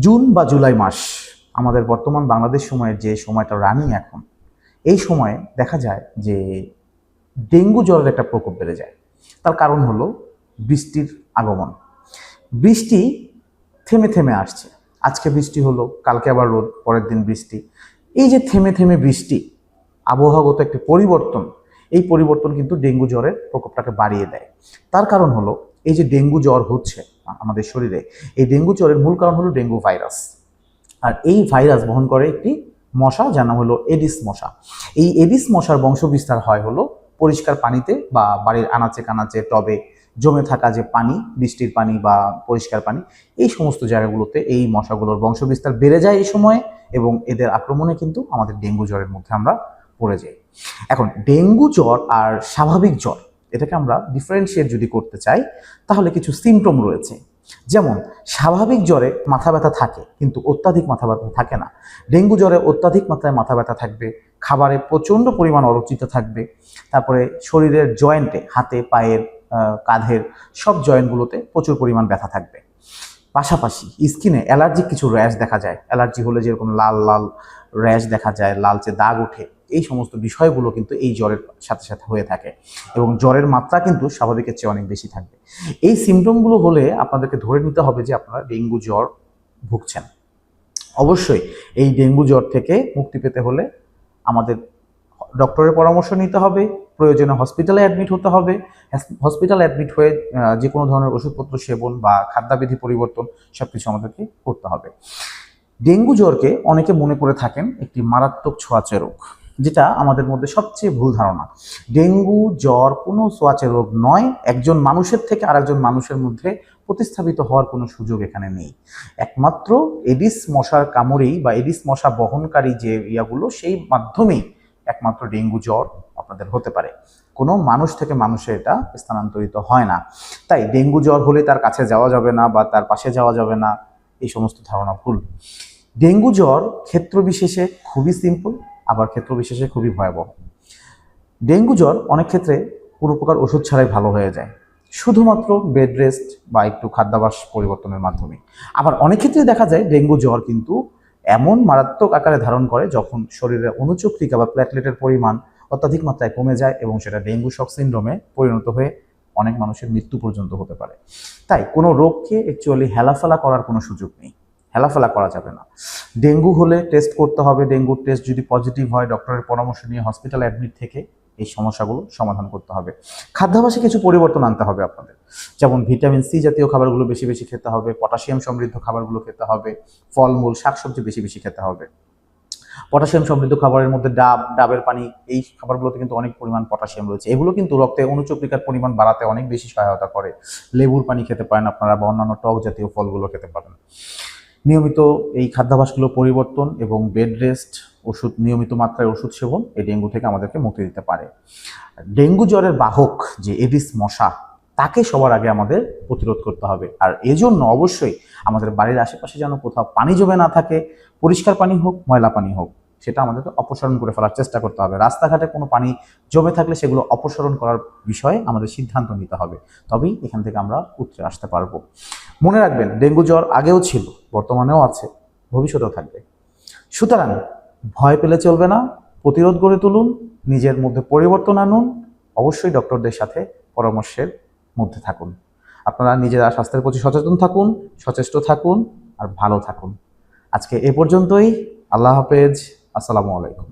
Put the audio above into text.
June বা জুলাই মাস আমাদের বর্তমান বাংলাদেশ সময়ের যে সময়টা রানিং এখন, এই সময়ে দেখা যায় যে ডেঙ্গু জ্বরের একটা প্রকোপ বেড়ে যায়। তার কারণ হলো বৃষ্টির আগমন। বৃষ্টি থেমে থেমে আসছে। আজকে বৃষ্টি হলো, কালকে আবার রোদ, পরের দিন বৃষ্টি। এই যে থেমে থেমে বৃষ্টি, আবহাওয়াগত একটি পরিবর্তন, এই পরিবর্তন কিন্তু ডেঙ্গু জ্বরের প্রকোপটাকে বাড়িয়ে দেয়। তার কারণ হলো, এই যে ডেঙ্গু জ্বর হচ্ছে আমাদের শরীরে। এই ডেঙ্গু জ্বরের মূল কারণ হলো ডেঙ্গু ভাইরাস। আর এই ভাইরাস বহন করে একটি মশা, যার নাম হলো এডিস মশা। এই এডিস মশার বংশবিস্তার হয় হলো পরিষ্কার পানিতে বা বাড়ির আনাচে কানাচে টবে জমে থাকা যে পানি, বৃষ্টির পানি বা পরিষ্কার পানি, এই সমস্ত জায়গাগুলোতে এই মশাগুলোর বংশবিস্তার বেড়ে যায় এই সময়ে এবং এদের আক্রমণে কিন্তু আমাদের ডেঙ্গু জ্বরের মধ্যে আমরা পড়ে যাই। এখন, ডেঙ্গু জ্বর আর স্বাভাবিক জ্বর এটাকে আমরা ডিফারেন্সিয়েট যদি করতে চাই, তাহলে কিছু সিমটম রয়েছে। যেমন, স্বাভাবিক জ্বরে মাথা ব্যথা থাকে, কিন্তু অত্যাধিক মাথা ব্যথা থাকে না। ডেঙ্গু জ্বরে অত্যাধিক মাত্রায় মাথা ব্যথা থাকবে, খাবারে প্রচণ্ড পরিমাণ অরুচিত থাকবে, তারপরে শরীরের জয়েন্টে, হাতে, পায়ের কাঁধের সব জয়েন্টগুলোতে প্রচুর পরিমাণ ব্যথা থাকবে। পাশাপাশি স্কিনে অ্যালার্জিক কিছু র্যাশ দেখা যায়। অ্যালার্জি হলে যেরকম লাল লাল র্যাশ দেখা যায়, লালচে দাগ ওঠে। এই সমস্ত বিষয়গুলো কিন্তু এই জ্বরের সাথে সাথে হয়ে থাকে এবং জ্বরের মাত্রা কিন্তু স্বাভাবিকের চেয়ে অনেক বেশি থাকবে। এই সিমটমগুলো হলে আপনাদেরকে ধরে নিতে হবে যে আপনারা ডেঙ্গু জ্বর ভুগছেন। অবশ্যই এই ডেঙ্গু জ্বর থেকে মুক্তি পেতে হলে আমাদের ডক্টরের পরামর্শ নিতে হবে, প্রয়োজনে হসপিটালে অ্যাডমিট হতে হবে। হসপিটাল অ্যাডমিট হয়ে যে কোনো ধরনের ওষুধপত্র সেবন বা খাদ্যাবিধি পরিবর্তন সব কিছু আমাদেরকে করতে হবে। ডেঙ্গু জ্বরকে অনেকে মনে করে থাকেন একটি মারাত্মক ছোঁয়াচে রোগ। যেটা আমাদের মধ্যে সবচেয়ে ভুল ধারণা। ডেঙ্গু, জ্বর কোনো সোয়াচে রোগ নয়, একজন মানুষের থেকে আরেকজন মানুষের মধ্যে প্রতিস্থাপিত হওয়ার কোনো সুযোগ এখানে নেই। একমাত্র এডিস মশার কামড়েই বা এডিস মশা বহনকারী যে ইয়াগুলো, সেই মাধ্যমেই একমাত্র ডেঙ্গু জ্বর আপনাদের হতে পারে। কোনো মানুষ থেকে মানুষে এটা স্থানান্তরিত হয় না। তাই ডেঙ্গু জ্বর হলে তার কাছে যাওয়া যাবে না বা তার পাশে যাওয়া যাবে না, এই সমস্ত ধারণা ভুল। ডেঙ্গু জ্বর ক্ষেত্র বিশেষে খুবই সিম্পল আবার ক্ষেত্র বিশেষে খুবই ভয়াবহ। ডেঙ্গু জ্বর অনেক ক্ষেত্রে কোনো প্রকার ওষুধ ছাড়াই ভালো হয়ে যায়। শুধুমাত্র বেড রেস্ট বা একটু খাদ্যাভাস পরিবর্তনের মাধ্যমে। আবার অনেক ক্ষেত্রে দেখা যায় ডেঙ্গু জ্বর কিন্তু এমন মারাত্মক আকারে ধারণ করে যখন শরীরে অনুচক্রিকা বা প্ল্যাটলেটের পরিমাণ অত্যাধিক মাত্রায় কমে যায় এবং সেটা ডেঙ্গু শক সিন্ড্রোমে পরিণত হয়ে অনেক মানুষের মৃত্যু পর্যন্ত হতে পারে। তাই কোনো রোগকে অ্যাকচুয়ালি হেলাফেলা করার কোনো সুযোগ নেই। হেলাফেলা করা যাবে না। ডেঙ্গু হলে টেস্ট করতে হবে। ডেঙ্গুর টেস্ট যদি পজিটিভ হয় ডক্টরের পরামর্শ নিয়ে হসপিটাল অ্যাডমিট থেকে এই সমস্যাগুলো সমাধান করতে হবে। খাদ্যাভাসে কিছু পরিবর্তন আনতে হবে আপনাদের। যেমন ভিটামিন সি জাতীয় খাবারগুলো বেশি বেশি খেতে হবে পটাশিয়াম সমৃদ্ধ খাবারগুলো খেতে হবে, ফলমূল, শাকসবজি বেশি বেশি খেতে হবে। পটাশিয়াম সমৃদ্ধ খাবারের মধ্যে ডাব, ডাবের পানি, এই খাবারগুলোতে কিন্তু অনেক পরিমাণ পটাশিয়াম রয়েছে। এগুলো কিন্তু রক্তে অনুচক্রিকার পরিমাণ বাড়াতে অনেক বেশি সহায়তা করে। লেবুর পানি খেতে পারেন আপনারা বা অন্যান্য টক জাতীয় ফলগুলো খেতে পারেন। নিয়মিত এই খাদ্যাভাসগুলো পরিবর্তন এবং বেড রেস্ট ওষুধ, নিয়মিত মাত্রায় ওষুধ সেবন এই ডেঙ্গু থেকে আমাদেরকে মুক্তি দিতে পারে। ডেঙ্গু জ্বরের বাহক যে এডিস মশা, তাকে সবার আগে আমাদের প্রতিরোধ করতে হবে। আর এজন্য অবশ্যই আমাদের বাড়ির আশেপাশে যেন কোথাও পানি জমে না থাকে, পরিষ্কার পানি হোক, ময়লা পানি হোক সেটা আমাদেরকে অপসারণ করে ফেলার চেষ্টা করতে হবে। রাস্তাঘাটে কোনো পানি জমে থাকলে সেগুলো অপসারণ করার বিষয়ে আমাদের সিদ্ধান্ত নিতে হবে। তবেই এখান থেকে আমরা উতরে আসতে পারব। মনে রাখবেন, ডেঙ্গু জ্বর আগেও ছিল, বর্তমানেও আছে, ভবিষ্যতেও থাকবে। সুতরাং ভয় পেলে চলবে না, প্রতিরোধ গড়ে তুলুন, নিজের মধ্যে পরিবর্তন আনুন, অবশ্যই ডক্টরদের সাথে পরামর্শের মধ্যে থাকুন। আপনারা নিজেরা স্বাস্থ্যের প্রতি সচেতন থাকুন, সচেষ্ট থাকুন আর ভালো থাকুন। আজকে এ পর্যন্তই। আল্লাহ হাফেজ। আসসালামু আলাইকুম।